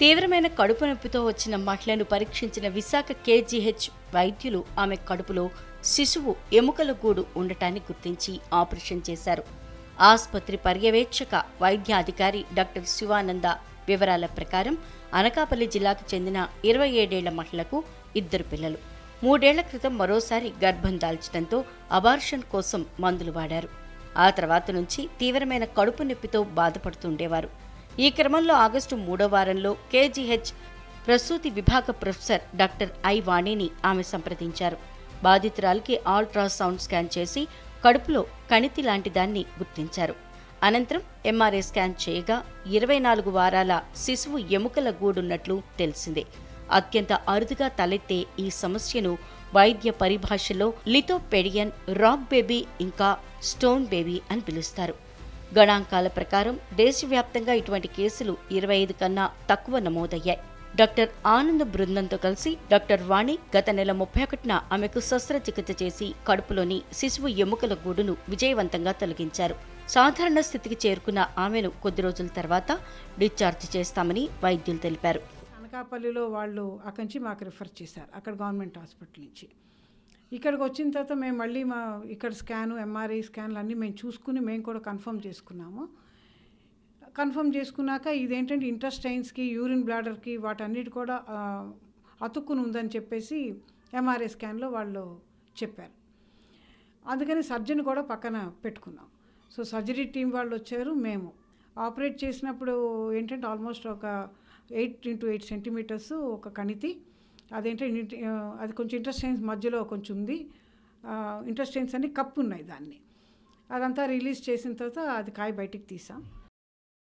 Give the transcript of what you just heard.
తీవ్రమైన కడుపు నొప్పితో వచ్చిన మహిళను పరీక్షించిన విశాఖ కేజీహెచ్ వైద్యులు ఆమె కడుపులో శిశువు ఎముకల గూడు ఉండటాన్ని గుర్తించి ఆపరేషన్ చేశారు. ఆసుపత్రి పర్యవేక్షక వైద్యాధికారి డాక్టర్ శివానంద వివరాల ప్రకారం అనకాపల్లి జిల్లాకు చెందిన ఇరవై ఏడేళ్ళ మహిళకు ఇద్దరు పిల్లలు. మూడేళ్ళ క్రితం మరోసారి గర్భం దాల్చడంతో అబార్షన్ కోసం మందులు వాడారు. ఆ తర్వాత నుంచి తీవ్రమైన కడుపు నొప్పితో బాధపడుతుండేవారు ఈ క్రమంలో ఆగస్టు మూడో వారంలో కేజీహెచ్ ప్రసూతి విభాగ ప్రొఫెసర్ డాక్టర్ ఐ వాణిని ఆమె సంప్రదించారు. బాధితురాలికి అల్ట్రాసౌండ్ స్కాన్ చేసి కడుపులో కణితి లాంటి దాన్ని గుర్తించారు. అనంతరం ఎంఆర్ఐ స్కాన్ చేయగా ఇరవై నాలుగు వారాల శిశువు ఎముకల గూడున్నట్లు తెలిసిందే. అత్యంత అరుదుగా తలెత్తే ఈ సమస్యను వైద్య పరిభాషలో లిథోపెడియన్ రాక్ బేబీ ఇంకా స్టోన్ బేబీ అని పిలుస్తారు. గణాంకాల ప్రకారం దేశవ్యాప్తంగా ఇటువంటి కేసులు ఇరవై ఐదు కన్నా తక్కువ నమోదయ్యాయి. డాక్టర్ ఆనంద్ బృందంతో కలిసి డాక్టర్ వాణి గత నెల ముప్పై ఒకటిన ఆమెకు శస్త్రచికిత్స చేసి కడుపులోని శిశువు ఎముకల గూడును విజయవంతంగా తొలగించారు. సాధారణ స్థితికి చేరుకున్న ఆమెను కొద్ది రోజుల తర్వాత డిశ్చార్జ్ చేస్తామని వైద్యులు తెలిపారు. అనకాపల్లిలో వాళ్ళు అక్కడి నుంచి మాకు రిఫర్ చేశారు. అక్కడ గవర్నమెంట్ హాస్పిటల్ నుంచి. ఇక్కడికి వచ్చిన తర్వాత మేము మళ్ళీ మా ఇక్కడ స్కాను ఎంఆర్ఐ స్కాన్లు అన్నీ మేము చూసుకుని మేము కూడా కన్ఫర్మ్ చేసుకున్నాము. కన్ఫర్మ్ చేసుకున్నాక ఇదేంటంటే ఇంటెస్టైన్స్కి యూరిన్ బ్లాడర్కి వాటన్నిటి కూడా అతుక్కుని ఉందని చెప్పేసి ఎంఆర్ఐ స్కాన్లో వాళ్ళు చెప్పారు. అందుకని సర్జన్ కూడా పక్కన పెట్టుకున్నాం. సో సర్జరీ టీం వాళ్ళు వచ్చారు మేము. ఆపరేట్ చేసినప్పుడు ఏంటంటే ఆల్మోస్ట్ ఒక ఎయిట్ ఇంటూ ఎయిట్ సెంటీమీటర్స్ ఒక కణితి. అదేంటి అది కొంచెం ఇంటెస్టైన్స్ మధ్యలో కొంచెం ఉంది. ఇంటెస్టైన్స్ అన్ని కప్పు ఉన్నాయి దాన్ని. అదంతా రిలీజ్ చేసిన తర్వాత అది కాయ బయటికి తీసాం.